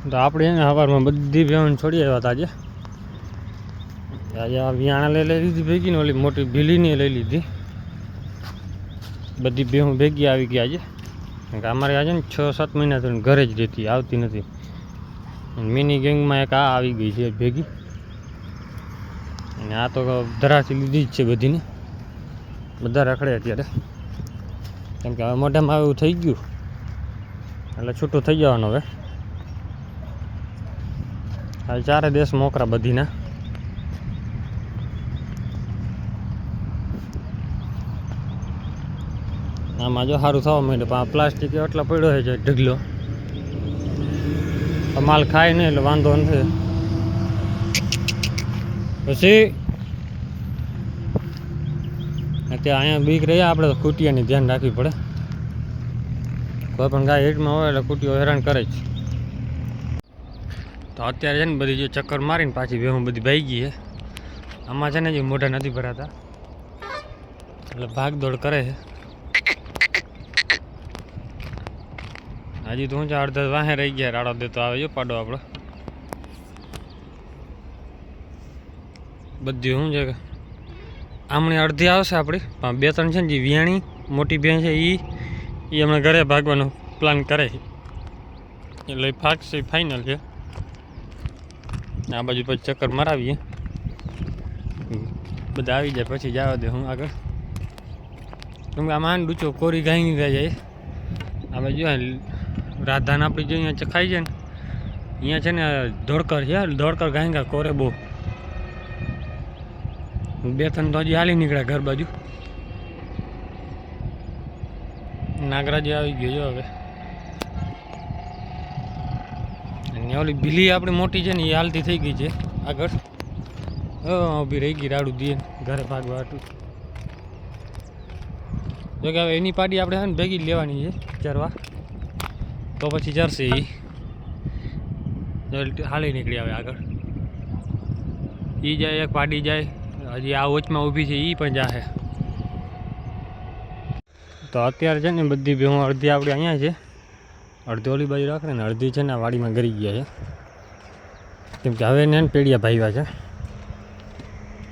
તો આપણે એને સવારમાં બધી બહેન છોડી આવ્યા હતા આજે. આજે આ વિયાણા લઈ લઈ લીધી ભેગી ને ઓલી મોટી ભીલીની લઈ લીધી. બધી ભેહું ભેગી આવી ગઈ આજે. અમારે આજે ને છ સાત મહિના થઈને ઘરે જ રહેતી, આવતી નથી. મિની ગેંગમાં એક આ આવી ગઈ છે ભેગી. અને આ તો ધરાથી લીધી જ છે બધીને. બધા રખડે અત્યારે. કેમ કે હવે મોઢામાં એવું થઈ ગયું. એટલે છૂટું થઈ જવાનું હવે. ચારે દેશ મોકરા બધીના. આમાં જો સારું થવા માંડ્યું, પણ આ પ્લાસ્ટિક એટલો પડ્યો છે ઢગલો. માલ ખાય નહીં એટલે વાંધો નથી. પછી અત્યારે અહીંયા બીક રહ્યા આપણે તો કુટિયાની ધ્યાન રાખવી પડે. કોઈ પણ ગાય હીટમાં હોય એટલે કુટીઓ હેરાન કરે જ. તો અત્યારે છે ને બધી જો ચક્કર મારીને પાછી ભેહું બધી ભાઈ ગઈ છે. આમાં છે ને જે મોઢા નથી ભરાતા. એટલે ભાગદોડ કરે છે. હજી તો હું છે, અડધા વાહે રહી ગયા, રાડો દેતો આવે જો પાડો આપણો બધી શું છે કે આમણી અડધી આવશે આપણી પણ બે ત્રણ છે ને જે વિયાણી મોટી બેન છે એ એ હમણાં ઘરે ભાગવાનો પ્લાન કરે છે. એટલે એ ફાઇનલ છે. આ બાજુ પછી ચક્કર મરાવીએ. બધા આવી જાય, પછી જવા દે હું આગળ. કેમ કે આમાં ડૂચો કોરી ગાઈ રહી જાય આ બાજુ આ રાધાને આપણી જે અહીંયા ચખાઈ છે ને, અહીંયા છે ને ધોળકર છે, ધોળકર ગાયંગા કોરે બહુ. બે ત્રણ તો હજી હાલી નીકળ્યા ઘર બાજુ. નાગરાજી આવી ગયો હવે. અને ઓલી ભીલી આપણી મોટી છે ને એ હાલતી થઈ ગઈ છે આગળ. ઊભી રહી ગઈ રાડું દીએ ઘરે ભાગવા હતું જોકે હવે એની પાડી આપણે છે ને ભેગી લેવાની છે ચરવા. તો પછી ચરશે એ હાલી નીકળી આવે આગળ. એ જાય, એક પાડી જાય. હજી આ વચમાં ઊભી છે એ પણ જાહે. તો અત્યારે છે ને બધી ભેહું અડધી આપણી અહીંયા છે. અડધી ઓલી બાજુ રાખે ને અડધી છે ને વાડીમાં ગરી ગયા છે. કેમ કે હવે ને પેડિયા ભાઈવા છે.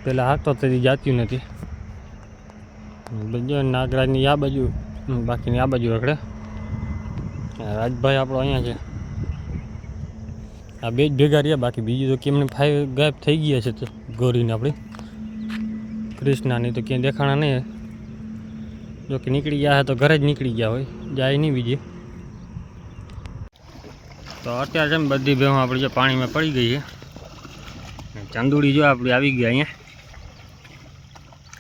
પહેલાં હાથો તેથી જાત્યું નથી. બીજો નાગરાજની આ બાજુ બાકીની આ બાજુ રખડે. રાજભાઈ આપણો અહીંયા છે. આ બે જ ભેગા રહ્યા, બાકી બીજું તો કેમને ફાઈવ ગાયબ થઈ ગયા છે તો ગોરીને આપણી. કૃષ્ણાની તો ક્યાંય દેખાણા નહીં જો કે નીકળી ગયા તો ઘરે જ નીકળી ગયા હોય. જાય નહીં બીજી. તો અત્યારે છે ને બધી ભેહું આપણી જો પાણીમાં પડી ગઈ છે. ચંદુડી જો આપણી આવી ગઈ અહીંયા.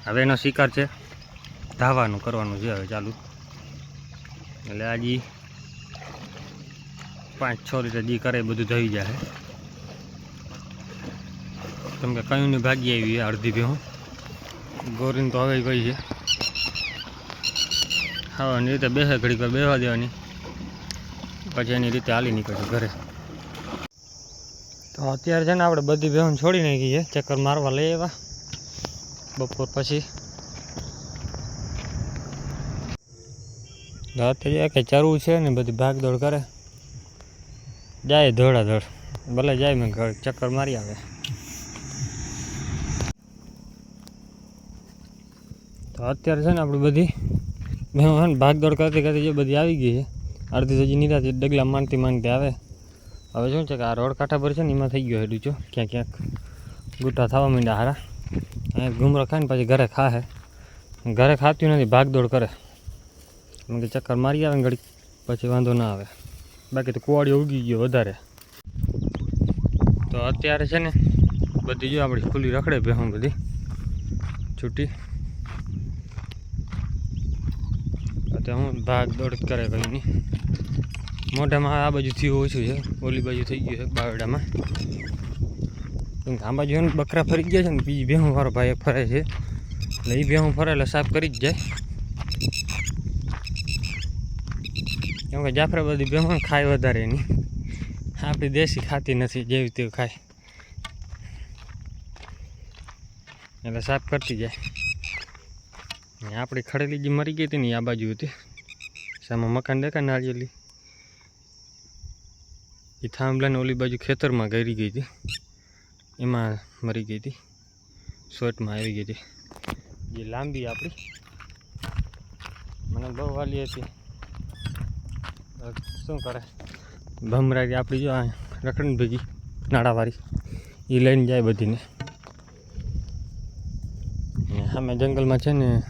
હવે એનો શિકાર છે ધાવાનું કરવાનું છે હવે ચાલુ. એટલે આજે પાંચ છ રીતે જી કરે બધું થઈ જાય. કેમ કે કયું ની ભાગી આવી અડધી ભેહું. ગોરીને તો હવે ગઈ છે. ખાવાની રીતે બેસે ઘડી પર બેસવા દેવાની. પછી એની રીતે હાલી નીકળશે ઘરે. તો અત્યારે છે ને આપણે બધી બહેન છોડી નાખી ચક્કર મારવા લઈ આવ્યા. બપોર પછી. અત્યારે કે ચરવું છે ને બધી ભાગદોડ કરે. જાય ધોળાધોળ. ભલે જાય મેં ઘર ચક્કર મારી આવે. તો અત્યારે છે ને આપણી બધી મેં ભાગદોડ કરતી કરતી જે બધી આવી ગઈ છે. અડધી હજી નિરાતી ડગલા માનતી માનતી આવે. હવે શું છે કે આ રોડ કાંઠા પર છે ને એમાં થઈ ગયો હેડું છો ક્યાંક ક્યાંક. ગુટા થવા માંડ્યા હારા. અહીંયા ઘૂમરો ખાય ને પછી ઘરે ખાહે. ઘરે ખાતું નથી, ભાગદોડ કરે. કેમ કે ચક્કર મારી આવે ને ઘડી પછી વાંધો ના આવે. બાકી તો કુવાડીઓ ઉગી ગયો વધારે. તો અત્યારે છે ને, બધી જો આપણી ખુલ્લી રખડે ભેહું બધી. છૂટી. અત્યારે હું ભાગ દોડ કરે કંઈ નહીં મોઢામાં આ બાજુ થયું ઓછું છે. ઓલી બાજુ થઈ ગયું છે બાવડામાં. કેમ કે આ બાજુ એને બકરા ફરી ગયા છે ને, બીજી ભેહું વાળો ભાઈ ફરે છે. એટલે એ ભેહું ફરે એટલે સાફ કરી જ જાય. કેમ કે જાફરા બધી ભેહું ખાય વધારે એની. આપણી દેશી ખાતી નથી જેવી તેવી ખાય. એટલે સાફ કરતી જાય. આપણી ખડેલી જે મરી ગઈ હતી ને આ બાજુ હતી. સામે મકાન દેખાય નાળિયેલી એ થાંભલાને ઓલી બાજુ ખેતરમાં ગરી ગઈ હતી. એમાં મરી ગઈ હતી. શોર્ટમાં આવી ગઈ હતી. જે લાંબી આપણી. મને બહુ વાલી હતી. શું કરે? ભમરાજી આપણી જો આ રખડી ભેગી નાળાવાળી. એ લઈને જાય બધીને. સામે જંગલમાં છે ને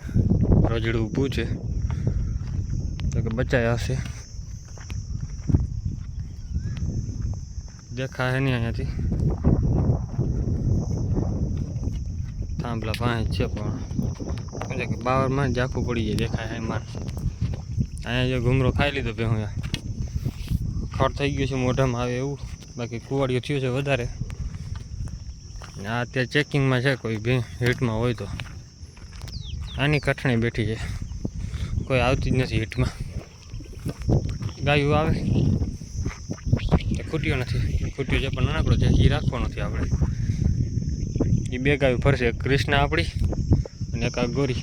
રોજડું ઊભું છે. તો કે બચાયા હશે. દેખાય નહીં અહીંયાથી. થાંભલા પાસે છે પણ. એટલે કે બાવરમાં જ પડી જાય, દેખાય એમાં અહીંયા જો ઘૂમરો ખાઈ લીધો પે હું ખડ થઈ ગયું છે, મોઢામાં આવે એવું. બાકી કુવાડીઓ થયું છે વધારે. આ અત્યારે ચેકિંગમાં છે, કોઈ ભે હીટમાં હોય તો. આની કઠણી બેઠી છે. કોઈ આવતી જ નથી હીટમાં. ગાયું આવે. એ ખૂટ્યો નથી. ખૂટ્યો છે, પણ નાનકડો છે એ રાખવો નથી આપણે. એ બે ગાયું ફરશે, એક કૃષ્ણ આપણી અને એક આ ગોરી.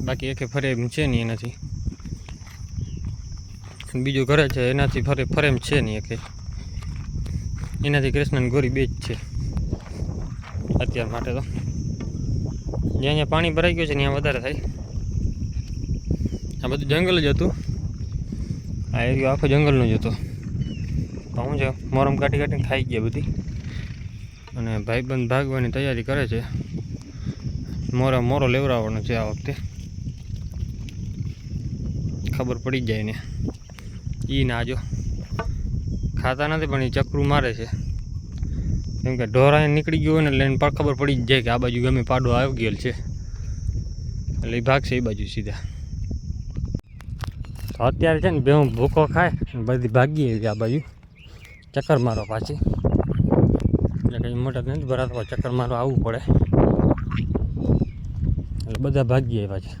બાકી એકે ફરે એમ છે નહીં એનાથી. બીજું ઘરે છે, એનાથી ફરે ફરે એમ છે નહીં એકે. એનાથી કૃષ્ણ ગોરી બે જ છે. અત્યાર માટે તો. જ્યાં જ્યાં પાણી ભરાઈ ગયું છે ત્યાં વધારે થાય. આ બધું જંગલ જ હતું. આ એરિયો આખો જંગલનો જ હતો. શું છે, મોરમ કાઢી કાઢીને ખાઈ ગયા બધી. અને ભાઈબંધ ભાગવાની તૈયારી કરે છે. મોરા મોરો લેવડાવવાનો છે આ વખતે. ખબર પડી જાય ને. એ ના જો. ખાતા નથી પણ એ ચક્રું મારે છે. કેમ કે ઢોરા નીકળી ગયો હોય ને એટલે પણ ખબર પડી જ જાય કે આ બાજુ ગમે પાડો આવી ગયેલ છે. એટલે એ ભાગશે એ બાજુ સીધા. અત્યારે છે ને બે હું ભૂકો ખાય બધી ભાગી આવી આ બાજુ. ચક્કર મારો પાછી. એટલે કંઈ મોટા નથી ભરાતો ચક્કર મારો આવવું પડે. એટલે બધા ભાગી આવ્યા છે.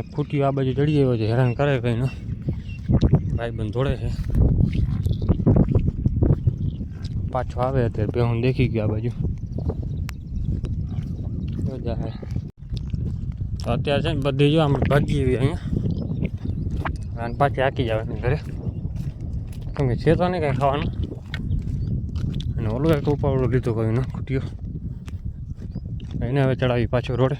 ખૂટ્યું આ બાજુ ચડી ગયો છે, હેરાન કરે કંઈ ન. ભાઈ બંધ જોડે છે. પાછો આવે અત્યારે. બે હું દેખી ગયો આ બાજુ. તો અત્યારે છે ને બધી જો આમ ભાગી એવી અહીંયા. અને પાછી આકી જવાની ઘરે. કેમ કે છે તો નહીં કાંઈ ખાવાનું. અને ઓલું એક ઉપાવડો લીધો કોઈ ન ખૂટ્યો એને હવે ચડાવી પાછો રોડે.